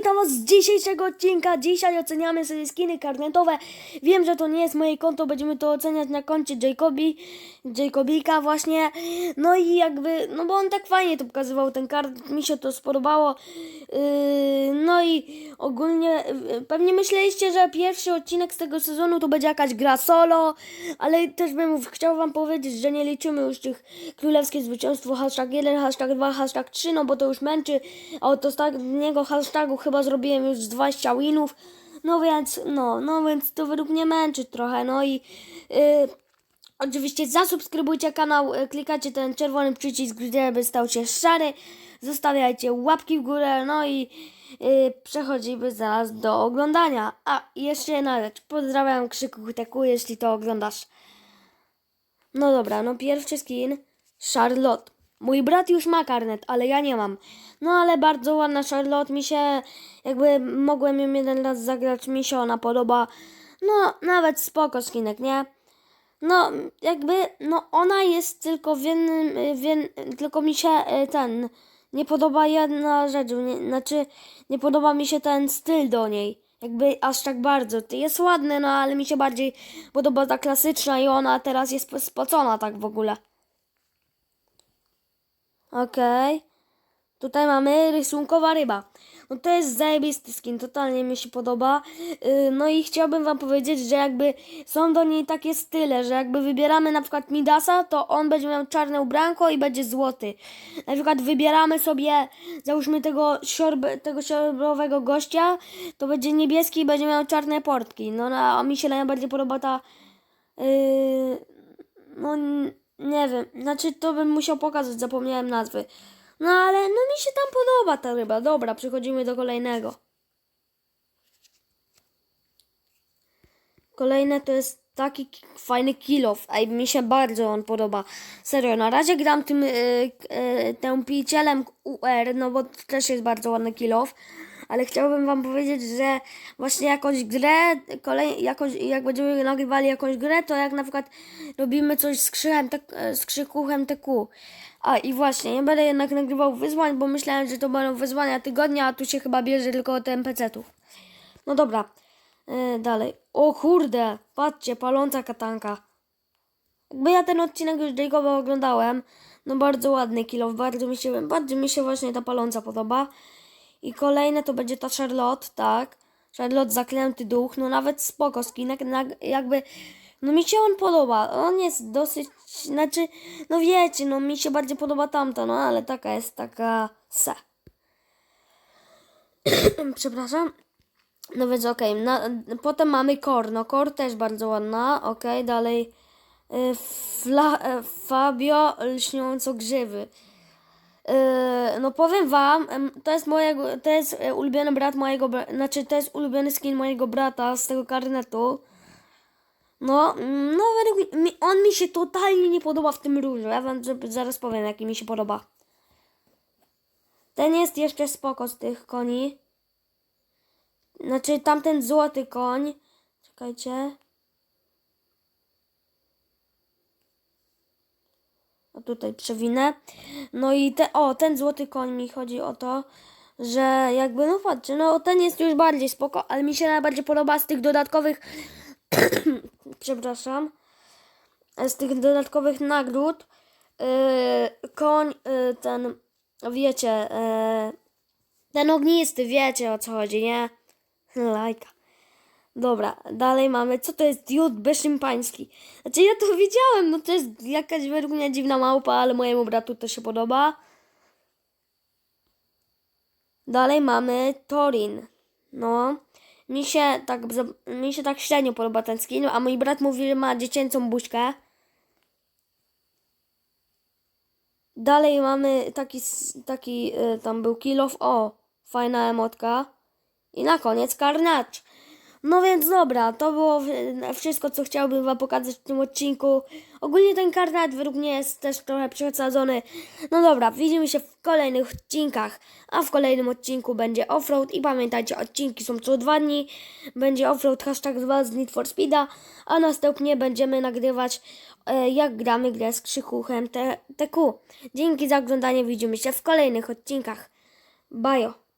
witam was z dzisiejszego odcinka. Dzisiaj oceniamy sobie skiny karnetowe. Wiem, że to nie jest moje konto, będziemy to oceniać na koncie Jacobi, Jacobika właśnie. No i jakby, no bo on tak fajnie to pokazywał ten kart, mi się to spodobało. Yy, no i ogólnie yy, pewnie myśleliście, że pierwszy odcinek z tego sezonu to będzie jakaś gra solo, ale też bym chciał wam powiedzieć, że nie liczymy już tych królewskie zwycięstwo hashtag 1, hashtag 2, hashtag 3, no bo to już męczy, a od ostatniego hashtagu chyba zrobiłem już z 20 winów, no więc, no, no więc to według mnie męczy trochę, no i yy, Oczywiście zasubskrybujcie kanał, y, klikacie ten czerwony przycisk, żeby stał się szary, zostawiajcie łapki w górę, no i yy, przechodzimy zaraz do oglądania. A, jeszcze jedna rzecz, pozdrawiam Krzyku Teku, jeśli to oglądasz. No dobra, no pierwszy skin, Charlotte. Mój brat już ma karnet, ale ja nie mam. No ale bardzo ładna Charlotte, mi się, jakby mogłem ją jeden raz zagrać, mi się ona podoba. No, nawet spoko skinek, nie? No, jakby, no ona jest tylko w jednym, y, w jed, tylko mi się y, ten, nie podoba jedna rzecz, nie, znaczy nie podoba mi się ten styl do niej, jakby aż tak bardzo. Jest ładne, no ale mi się bardziej podoba ta klasyczna i ona teraz jest spocona tak w ogóle. Okej. Tutaj mamy rysunkowa ryba. No to jest zajebisty skin, totalnie mi się podoba. Yy, no i chciałbym wam powiedzieć, że jakby są do niej takie style, że jakby wybieramy na przykład Midasa, to on będzie miał czarne ubranko i będzie złoty. Na przykład wybieramy sobie, załóżmy tego, siorb, tego siorbowego gościa, to będzie niebieski i będzie miał czarne portki. No na, a mi się najbardziej podoba ta... Yy, no nie wiem, znaczy to bym musiał pokazać, zapomniałem nazwy. No ale no mi się tam podoba ta ryba. Dobra, przechodzimy do kolejnego. Kolejne to jest taki fajny kill off. Ej, mi się bardzo on podoba. Serio, na razie gram tym, yy, yy, tym picielem UR, no bo też jest bardzo ładny kill off. Ale chciałbym wam powiedzieć, że właśnie jakąś grę, kolej, jakąś, jak będziemy nagrywali jakąś grę, to jak na przykład robimy coś z krzychem, te, z krzykuchem TQ. A i właśnie, nie będę jednak nagrywał wyzwań, bo myślałem, że to będą wyzwania tygodnia, a tu się chyba bierze tylko od NPC-ów. No dobra, yy, dalej. O kurde, patrzcie, paląca katanka. Jakby ja ten odcinek już Jacoba oglądałem, no bardzo ładny kill bardzo mi się, bardzo mi się właśnie ta paląca podoba. I kolejne to będzie ta Charlotte, tak. Charlotte zaklęty duch, no nawet spoko skinek, jakby, no mi się on podoba. On jest dosyć, znaczy, no wiecie, no mi się bardziej podoba tamta, no ale taka jest taka se. Przepraszam. No więc okej, na- potem mamy Kor, no też bardzo ładna, okej, dalej y, Fla, y, Fabio lśniąco grzywy. Yy, no powiem wam, to jest mojego, to jest e, ulubiony brat mojego, znaczy to jest ulubiony skin mojego brata z tego karnetu. No, mm, no według on mi się totalnie nie podoba w tym różu. Ja wam zaraz powiem, jaki mi się podoba. Ten jest jeszcze spoko z tych koni. Znaczy tamten złoty koń. Czekajcie. Tutaj przewinę. No i te, o, ten złoty koń mi chodzi o to, że jakby, no patrzcie, no ten jest już bardziej spoko, ale mi się najbardziej podoba z tych dodatkowych, przepraszam, z tych dodatkowych nagród, yy, koń, yy, ten, wiecie, yy, ten ognisty, wiecie o co chodzi, nie? Lajka. Dobra, dalej mamy, co to jest diod beszympański? Znaczy ja to widziałem, no to jest jakaś według mnie dziwna małpa, ale mojemu bratu to się podoba. Dalej mamy Torin. No, mi się tak, mi się tak średnio podoba ten skin, a mój brat mówi, że ma dziecięcą buźkę. Dalej mamy taki, taki y, tam był kill off, o, fajna emotka. I na koniec karnacz. No więc dobra, to było wszystko, co chciałbym Wam pokazać w tym odcinku. Ogólnie ten karnat według mnie jest też trochę przesadzony. No dobra, widzimy się w kolejnych odcinkach, a w kolejnym odcinku będzie offroad i pamiętajcie, odcinki są co dwa dni. Będzie offroad hashtag 2 z Need for Speeda, a następnie będziemy nagrywać e, jak gramy grę z krzykuchem TQ. Dzięki za oglądanie, widzimy się w kolejnych odcinkach. Bajo.